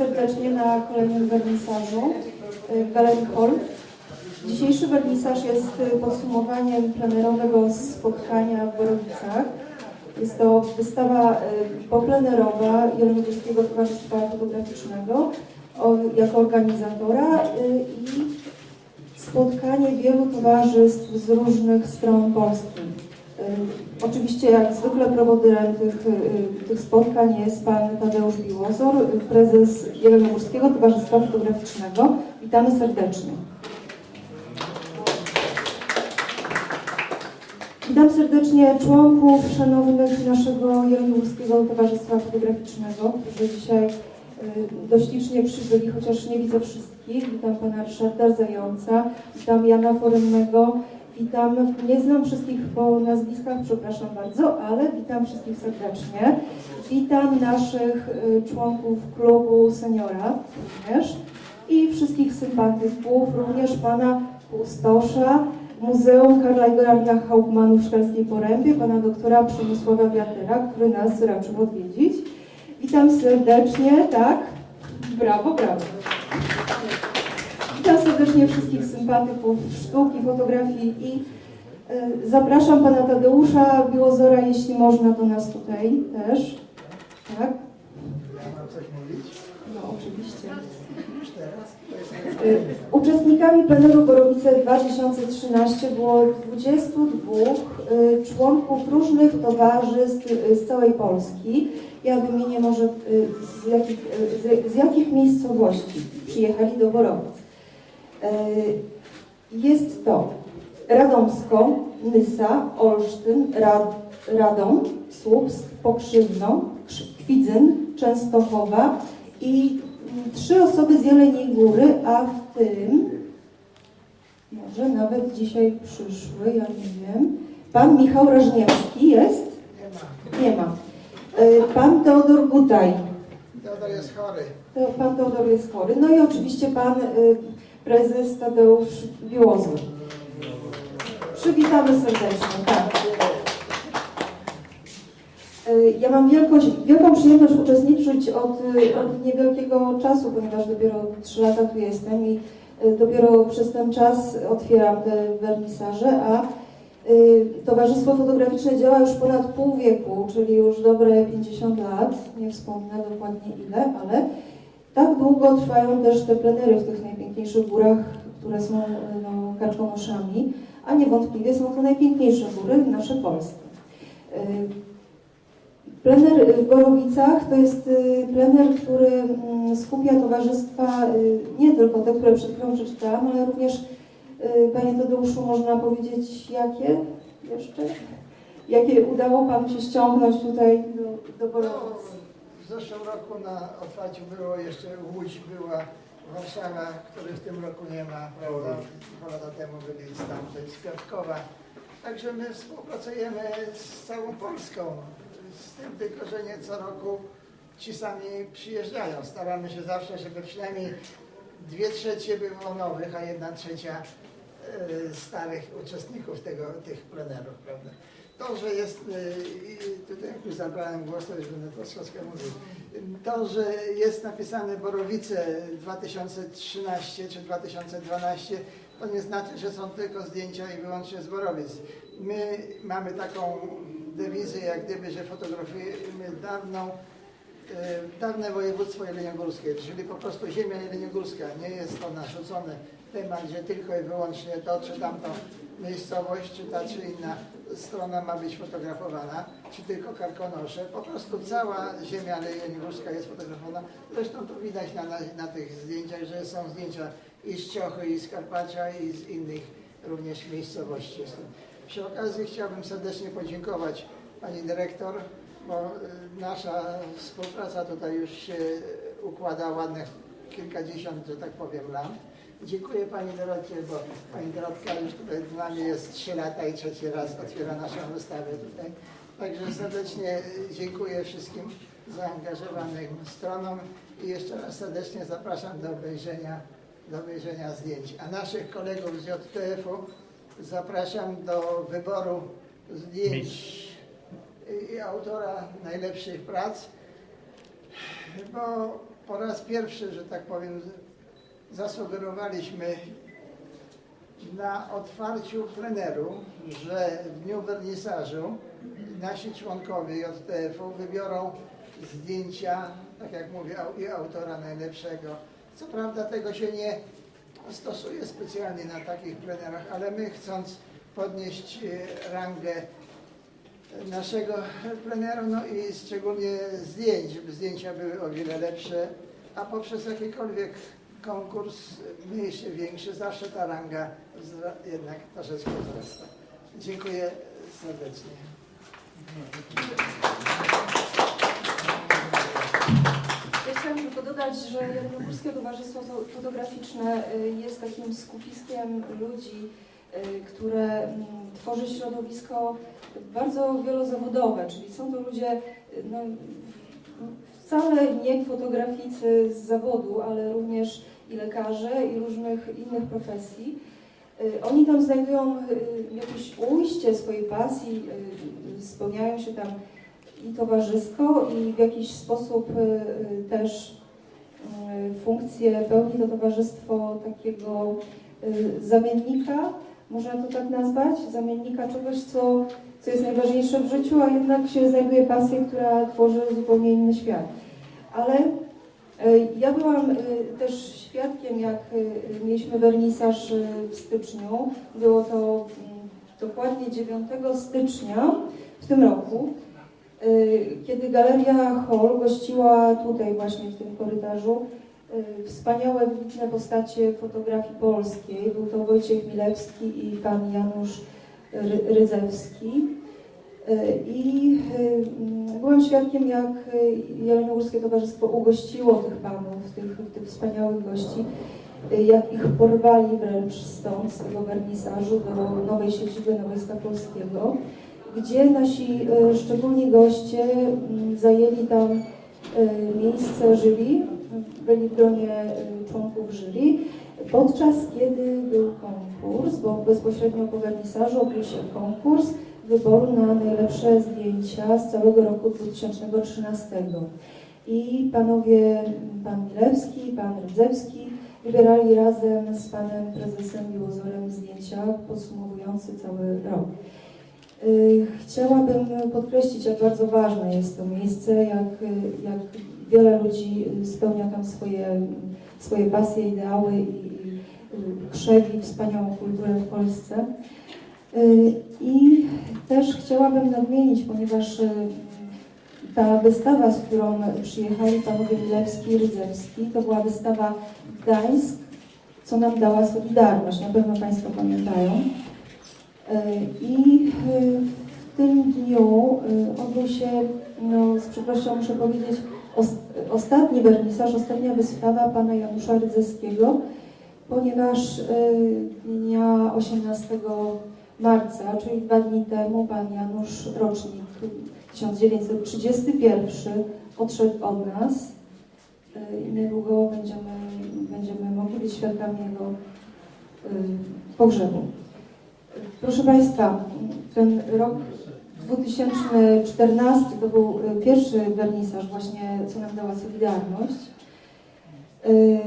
serdecznie na kolejnym wernisażu y, w Galerii Hall. Dzisiejszy wernisaż jest y, podsumowaniem plenerowego spotkania w Borowicach. Jest to wystawa y, poplenerowa Jeleniogórskiego Towarzystwa Fotograficznego jako organizatora i spotkanie wielu towarzystw z różnych stron Polski. Oczywiście jak zwykle prowodyrem tych, y, tych spotkań jest pan Tadeusz Biłozor, prezes Jeleniogórskiego Towarzystwa Fotograficznego. Witamy serdecznie. Witam serdecznie członków szanownych naszego Jeleniogórskiego Towarzystwa Fotograficznego, którzy dzisiaj y, dość licznie przybyli, chociaż nie widzę wszystkich. Witam pana Ryszarda Zająca, witam Jana Foremnego, witam, nie znam wszystkich po nazwiskach, przepraszam bardzo, ale witam wszystkich serdecznie. Witam naszych y, członków klubu seniora również i wszystkich sympatyków, również pana Pustosza, Muzeum Karla Igora Hauptmannu w Szklarskiej Porębie, pana doktora Przemysława Wiatyra, który nas raczył odwiedzić. Witam serdecznie, tak? Brawo, brawo. Witam serdecznie wszystkich sympatyków sztuki, fotografii i e, zapraszam pana Tadeusza Biłozora, jeśli można do nas tutaj też. Tak? Ja mam coś mówić? No, oczywiście. Y, Uczestnikami pleneru Borowice 2013 było 22 y, członków różnych towarzystw z całej Polski. Ja wymienię może z jakich, z jakich miejscowości przyjechali do Borowic. Y, Jest to Radomsko, Nysa, Olsztyn, Rad, Radom, Słupsk, Pokrzywno, Krz- Kwidzyn, Częstochowa i mm, trzy osoby z Jeleniej Góry, a w tym może nawet dzisiaj przyszły, ja nie wiem. Pan Michał Rażniewski jest? Nie ma. Nie ma. Y, Pan Teodor Gutaj. Teodor jest chory. Pan Teodor jest chory. No i oczywiście pan y, prezes Tadeusz Biłozor. Przywitamy serdecznie. Tak. Y, Ja mam wielkość, wielką przyjemność uczestniczyć od, od niewielkiego czasu, ponieważ dopiero 3 lata tu jestem i y, dopiero przez ten czas otwieram te wernisaże, a y, Towarzystwo Fotograficzne działa już ponad pół wieku, czyli już dobre 50 lat, nie wspomnę dokładnie ile, ale tak długo trwają też te plenery w tych najpiękniejszych górach, które są no, a niewątpliwie są to najpiękniejsze góry nasze polskie. Y, Plener w Borowicach to jest y, plener, który mm, skupia towarzystwa, y, nie tylko te, które przed chwilą przeczytałam, ale również, Panie Tadeuszu, można powiedzieć, jakie jeszcze? Jakie udało Panu się ściągnąć tutaj do, do Borowic? Zeszłym roku na otwarciu było jeszcze Łódź, była Warszawa, której w tym roku nie ma, prawda? Dwa lata temu byli stamtąd z Piotrkowa. Także my współpracujemy z całą Polską. Z tym tylko, że nie co roku ci sami przyjeżdżają. Staramy się zawsze, żeby przynajmniej dwie trzecie było nowych, a jedna trzecia e, starych uczestników tego, tych plenerów, prawda? To, że jest, i tutaj już zabrałem głos, to już będę troszeczkę mówił, to, że jest napisane Borowice 2013 czy 2012, to nie znaczy, że są tylko zdjęcia i wyłącznie z Borowic. My mamy taką dewizę, jak gdyby, że fotografujemy dawną e, dawne województwo jeleniogórskie, czyli po prostu ziemia jeleniogórska. Nie jest to narzucony temat, że tylko i wyłącznie to czy tamto miejscowość, czy ta czy inna strona ma być fotografowana, czy tylko karkonosze. Po prostu cała ziemia jeleniogórska jest fotografowana. Zresztą to widać na, na, na tych zdjęciach, że są zdjęcia i z Ciochy, i z Karpacia, i z innych również miejscowości. Przy okazji chciałbym serdecznie podziękować Pani Dyrektor, bo y, nasza współpraca tutaj już się układa ładnych kilkadziesiąt, że tak powiem, lat. Dziękuję Pani Dorocie, bo Pani Dorotka już tutaj z nami jest 3 lata i trzeci raz otwiera naszą wystawę tutaj. Także serdecznie dziękuję wszystkim zaangażowanym stronom i jeszcze raz serdecznie zapraszam do obejrzenia, do obejrzenia zdjęć. A naszych kolegów z JTF-u zapraszam do wyboru zdjęć i autora najlepszych prac, bo po raz pierwszy, że tak powiem, zasugerowaliśmy na otwarciu pleneru, że w dniu wernisażu nasi członkowie JTF-u wybiorą zdjęcia, tak jak mówię, i autora najlepszego. Co prawda tego się nie stosuje specjalnie na takich plenerach, ale my chcąc podnieść e, rangę naszego pleneru, no i szczególnie zdjęć, żeby zdjęcia były o wiele lepsze, a poprzez jakikolwiek konkurs, mniejszy, większy, zawsze ta ranga jednak troszeczkę wzrasta. Dziękuję serdecznie. Ja chciałam tylko dodać, że Jeleniogórskie Towarzystwo Fo- Fotograficzne y, jest takim skupiskiem ludzi, y, które mm, tworzy środowisko bardzo wielozawodowe, czyli są to ludzie y, no, wcale nie fotograficy z zawodu, ale również i lekarze i różnych innych profesji. Y, Oni tam znajdują y, jakieś ujście swojej pasji, y, spełniają się tam i towarzysko i w jakiś sposób też funkcję pełni to towarzystwo takiego zamiennika, można to tak nazwać, zamiennika czegoś, co, co jest najważniejsze w życiu, a jednak się znajduje pasja, która tworzy zupełnie inny świat. Ale y, ja byłam y, też świadkiem, jak y, mieliśmy wernisaż w styczniu. Było to mm, dokładnie 9 stycznia w tym roku. Kiedy Galeria Hall gościła tutaj właśnie w tym korytarzu wspaniałe, wybitne postacie fotografii polskiej. Był to Wojciech Milewski i pan Janusz Ry- Rydzewski. Y, I y, mm, byłam świadkiem, jak y, Jeleniogórskie Towarzystwo ugościło tych panów, tych, tych wspaniałych gości, y, jak ich porwali wręcz stąd, z tego wernisażu do nowej siedziby Wojska Polskiego gdzie nasi szczególni goście m, zajęli tam miejsce jury, byli w gronie e, członków jury, podczas kiedy był konkurs, bo bezpośrednio po wernisażu odbył się konkurs wyboru na najlepsze zdjęcia z całego roku 2013. I panowie, pan Milewski, pan Rydzewski wybierali razem z panem prezesem Miłozorem zdjęcia podsumowujące cały rok. Y, Chciałabym podkreślić, jak bardzo ważne jest to miejsce, jak, jak wiele ludzi spełnia tam swoje, swoje pasje, ideały i, i krzewi wspaniałą kulturę w Polsce. Y, I też chciałabym nadmienić, ponieważ y, ta wystawa, z którą przyjechali panowie Milewski i Rydzewski, to była wystawa Gdańsk, co nam dała Solidarność. Na pewno Państwo pamiętają. E, I e, w tym dniu e, odbył się, no, z przykrością muszę powiedzieć, os- ostatni wernisaż, ostatnia wystawa pana Janusza Rydzewskiego, ponieważ dnia 18 marca, czyli dwa dni temu, pan Janusz Rocznik 1931 odszedł od nas i niedługo będziemy, będziemy mogli być świadkami jego pogrzebu. Proszę Państwa, ten rok 2014 to był y, pierwszy wernisaż właśnie, co nam dała Solidarność. Y,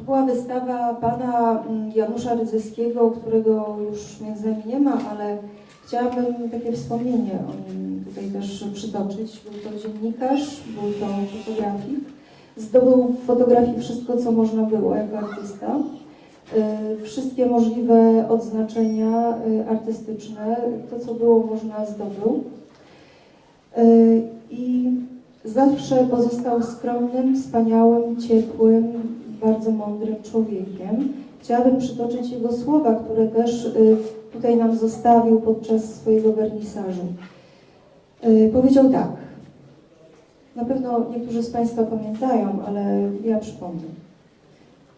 To była wystawa pana mm, Janusza Rydzyskiego, którego już między nami nie ma, ale chciałabym takie wspomnienie o nim tutaj też przytoczyć. Był to dziennikarz, był to fotografik. Zdobył w fotografii wszystko, co można było jako artysta. Y, wszystkie możliwe odznaczenia y, artystyczne, to co było można zdobył. Y, I zawsze pozostał skromnym, wspaniałym, ciepłym, bardzo mądrym człowiekiem. Chciałabym przytoczyć jego słowa, które też tutaj nam zostawił podczas swojego wernisażu. Powiedział tak. Na pewno niektórzy z Państwa pamiętają, ale ja przypomnę.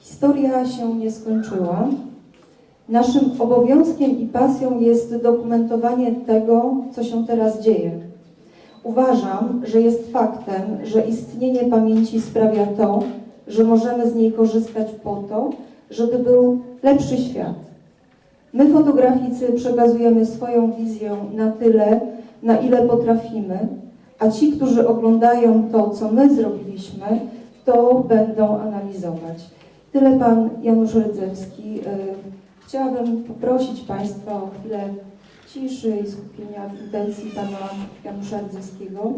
Historia się nie skończyła. Naszym obowiązkiem i pasją jest dokumentowanie tego, co się teraz dzieje. Uważam, że jest faktem, że istnienie pamięci sprawia to, że możemy z niej korzystać po to, żeby był lepszy świat. My, fotograficy, przekazujemy swoją wizję na tyle, na ile potrafimy, a ci, którzy oglądają to, co my zrobiliśmy, to będą analizować. Tyle pan Janusz Rydzewski. Y, Chciałabym poprosić Państwa o chwilę ciszy i skupienia w intencji pana Janusza Rydzewskiego.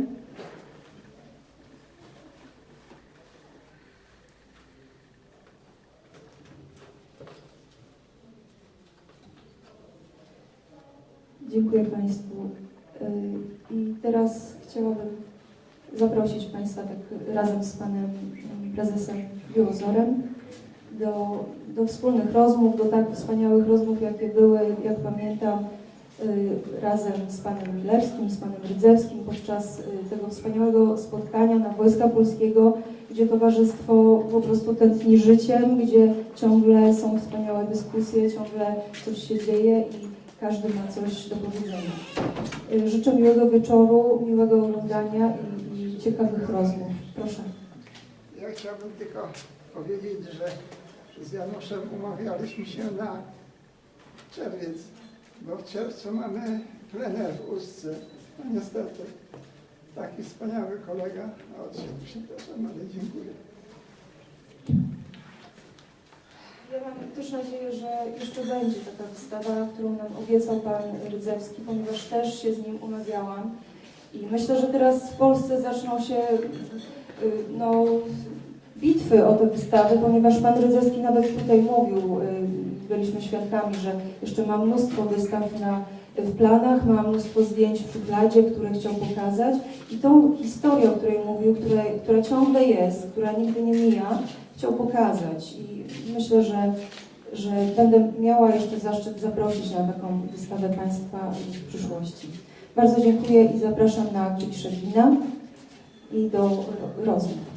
Dziękuję Państwu. Y, I teraz chciałabym zaprosić Państwa tak razem z Panem Prezesem Biłozorem do, do wspólnych rozmów, do tak wspaniałych rozmów, jakie były, jak pamiętam, y, razem z Panem Milerskim, z Panem Rydzewskim podczas y, tego wspaniałego spotkania na Wojska Polskiego, gdzie towarzystwo po prostu tętni życiem, gdzie ciągle są wspaniałe dyskusje, ciągle coś się dzieje i każdy ma coś do powiedzenia. Y, Życzę miłego wieczoru, miłego oglądania i, i ciekawych rozmów. Proszę. Ja chciałbym tylko powiedzieć, że z Januszem umawialiśmy się na czerwiec, bo w czerwcu mamy plener w Ustce. No niestety, taki wspaniały kolega odszedł, przepraszam, ale dziękuję. Ja mam też nadzieję, że jeszcze będzie taka wystawa, którą nam obiecał Pan Rydzewski, ponieważ też się z nim umawiałam. I myślę, że teraz w Polsce zaczną się y, no, bitwy o te wystawy, ponieważ Pan Rydzewski nawet tutaj mówił, y, byliśmy świadkami, że jeszcze ma mnóstwo wystaw na, w planach, ma mnóstwo zdjęć w szufladzie, które chciał pokazać. I tą historię, o której mówił, która, która ciągle jest, która nigdy nie mija, chciał pokazać. I myślę, że, że będę miała jeszcze zaszczyt zaprosić na taką wystawę Państwa w przyszłości. Bardzo dziękuję i zapraszam na kieliszek wina i do ro- rozmów.